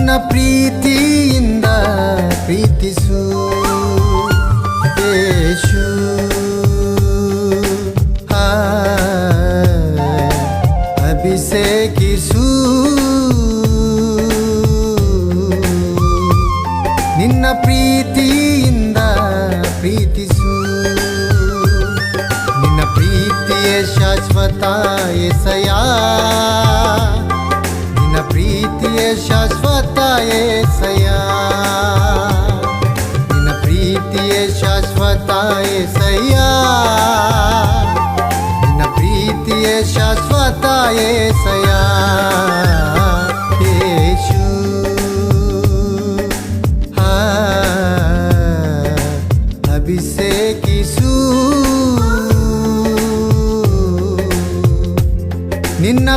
ನಿನ್ನ ಪ್ರೀತಿಯಿಂದ ಪ್ರೀತಿಸು. ಯೇಸು. ಆ, ಅಭಿಷೇಕಿಸು. ನಿನ್ನ ಪ್ರೀತಿಯಿಂದ ಪ್ರೀತಿಸು. ನಿನ್ನ ಪ್ರೀತಿಯೇ ಶಾಶ್ವತ ಎಸಯ ನಿನ್ನ ಪ್ರೀತಿಯೇ ಶಾಶ್ವತ ಎಸಯ ನಿನ್ನ ಪ್ರೀತಿಯೇ ಶಾಶ್ವತ ಎಸಯ ನಿನ್ನ ಪ್ರೀತಿಯೇ ಶಾಶ್ವತ ಎಸಯ ಯೇಸು ಆ, ಅಭಿಷೇಕಿಸು ನಿನ್ನ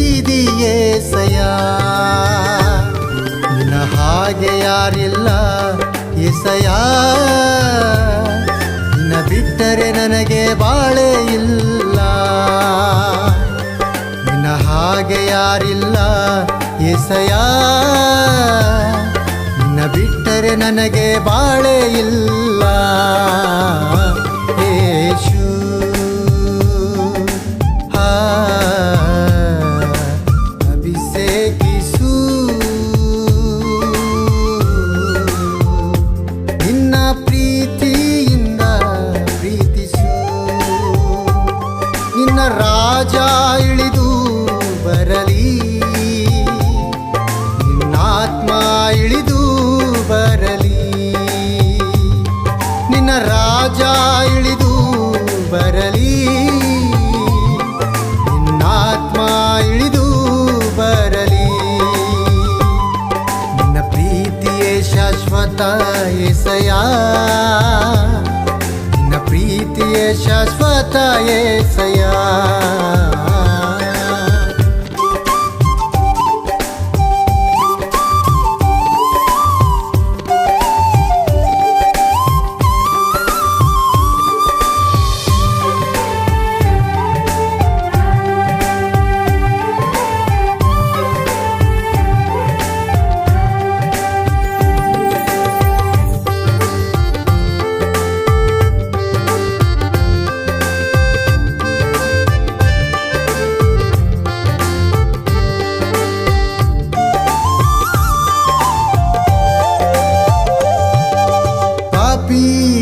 ನಡೆಸಿದೀಯೇ ಸಯ? ನಿನ್ನ ಹಾಗೆ ಯಾರಿಲ್ಲ ಎಸಯ ನಿನ್ನ ಬಿಟ್ಟರೆ ನನಗೆ ಬಾಳೆ ಇಲ್ಲ. ನಿನ್ನ ಹಾಗೆ ಯಾರಿಲ್ಲ ಎಸಯ ನಿನ್ನ ಬಿಟ್ಟರೆ ನನಗೆ ಬಾಳೆ ಇಲ್ಲ. ಇಳಿದು ಬರಲಿ. ನಿನ್ನ ರಾಜ ಇಳಿದು ಬರಲಿ. ನಿನ್ನಾತ್ಮ ಇಳಿದು ಬರಲಿ. ನಿನ್ನ ಪ್ರೀತಿಯೇ ಶಾಶ್ವತ ಎಸೆಯ ನಿನ್ನ ಪ್ರೀತಿಯೇ ಶಾಶ್ವತ ಎಸಯ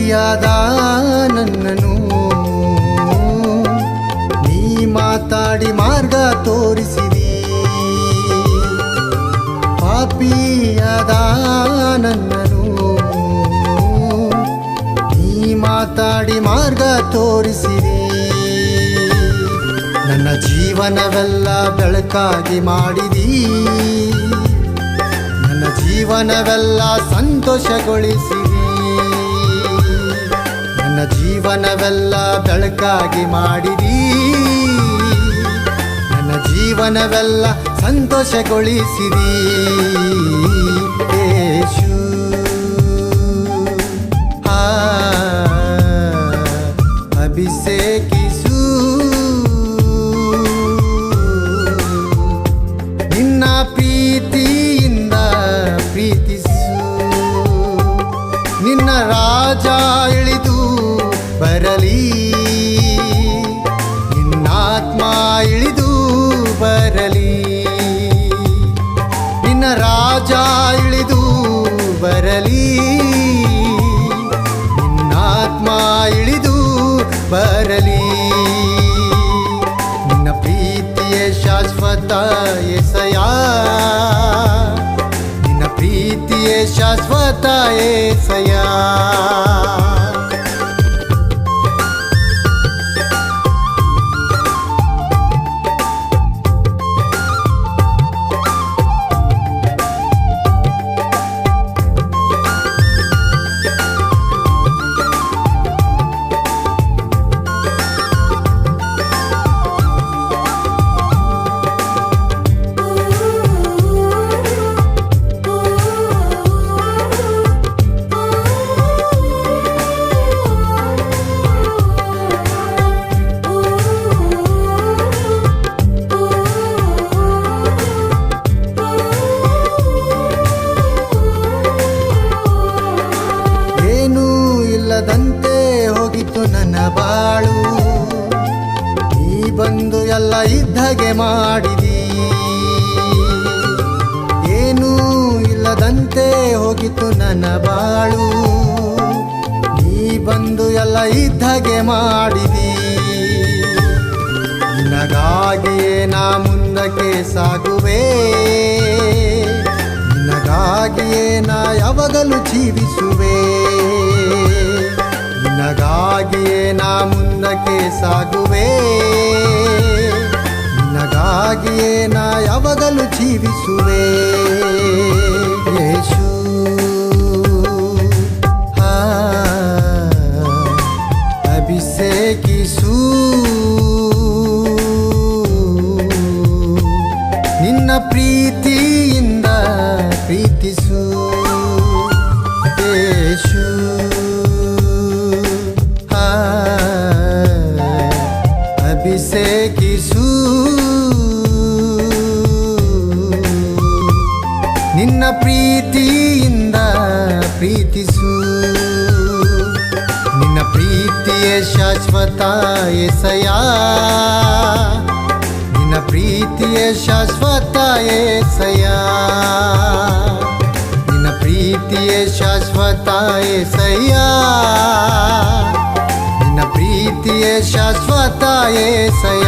ಪಾಪಿಯಾದ ನನ್ನನು ನೀ ಮಾತಾಡಿ ಮಾರ್ಗ ತೋರಿಸಿದಿ. ಪಾಪಿಯಾದ ನನ್ನನು ನೀ ಮಾತಾಡಿ ಮಾರ್ಗ ತೋರಿಸಿದಿ. ನನ್ನ ಜೀವನವೆಲ್ಲ ಬೆಳಕಾಗಿ ಮಾಡಿದೀ. ನನ್ನ ಜೀವನವೆಲ್ಲ ಸಂತೋಷಗೊಳಿಸಿರಿ ನನ್ನ ಜೀವನವೆಲ್ಲ ಬೆಳಕಾಗಿ ಮಾಡಿರಿ ನನ್ನ ಜೀವನವೆಲ್ಲ ಸಂತೋಷಗೊಳಿಸಿರಿ ಯೇಸು. ಆ, ಬರಲಿ ನಿನ್ನ ರಾಜ ಇಳಿದು ಬರಲಿ. ನಿನ್ನಾತ್ಮ ಇಳಿದು ಬರಲಿ. ನಿನ್ನ ಪ್ರೀತಿಯ ಶಾಶ್ವತ ಎಸಯ ನಿನ್ನ ಪ್ರೀತಿಯ ಶಾಶ್ವತ ಸಯಾ ಬಾಳು. ನೀ ಬಂದು ಎಲ್ಲ ಇದ್ದಗೆ ಮಾಡಿದಿ. ಏನೂ ಇಲ್ಲದಂತೆ ಹೋಗಿತ್ತು ನನ್ನ ಬಾಳು. ನೀ ಬಂದು ಎಲ್ಲ ಇದ್ದಗೆ ಮಾಡಿದಿ. ನಿನಗಾಗಿಯೇ ನಾ ಮುಂದಕ್ಕೆ ಸಾಗುವೆ. ನಿನಗಾಗಿಯೇ ನಾ ಯಾವಾಗಲೂ ಜೀವಿಸುವೆ. ನಿನಗಾಗಿಯೇ ನಾ ಮುಂದಕ್ಕೆ ಸಾಗುವೆ. ನಿನಗಾಗಿಯೇ ನಾ ಯಾವಾಗಲೂ ಜೀವಿಸುವೆ. ನಿನ್ನ ಪ್ರೀತಿಯಿಂದ ಪ್ರೀತಿಸು. ನಿನ್ನ ಪ್ರೀತಿಯ ಶಾಶ್ವತ ಎಸಯ ನಿನ್ನ ಪ್ರೀತಿಯ ಶಾಶ್ವತ ಎಸಯ ನಿನ್ನ ಪ್ರೀತಿಯ ಶಾಶ್ವತ ಎಸಯ ಪ್ರೀತಿಯೇ ಶಾಶ್ವತ ಎಸಯ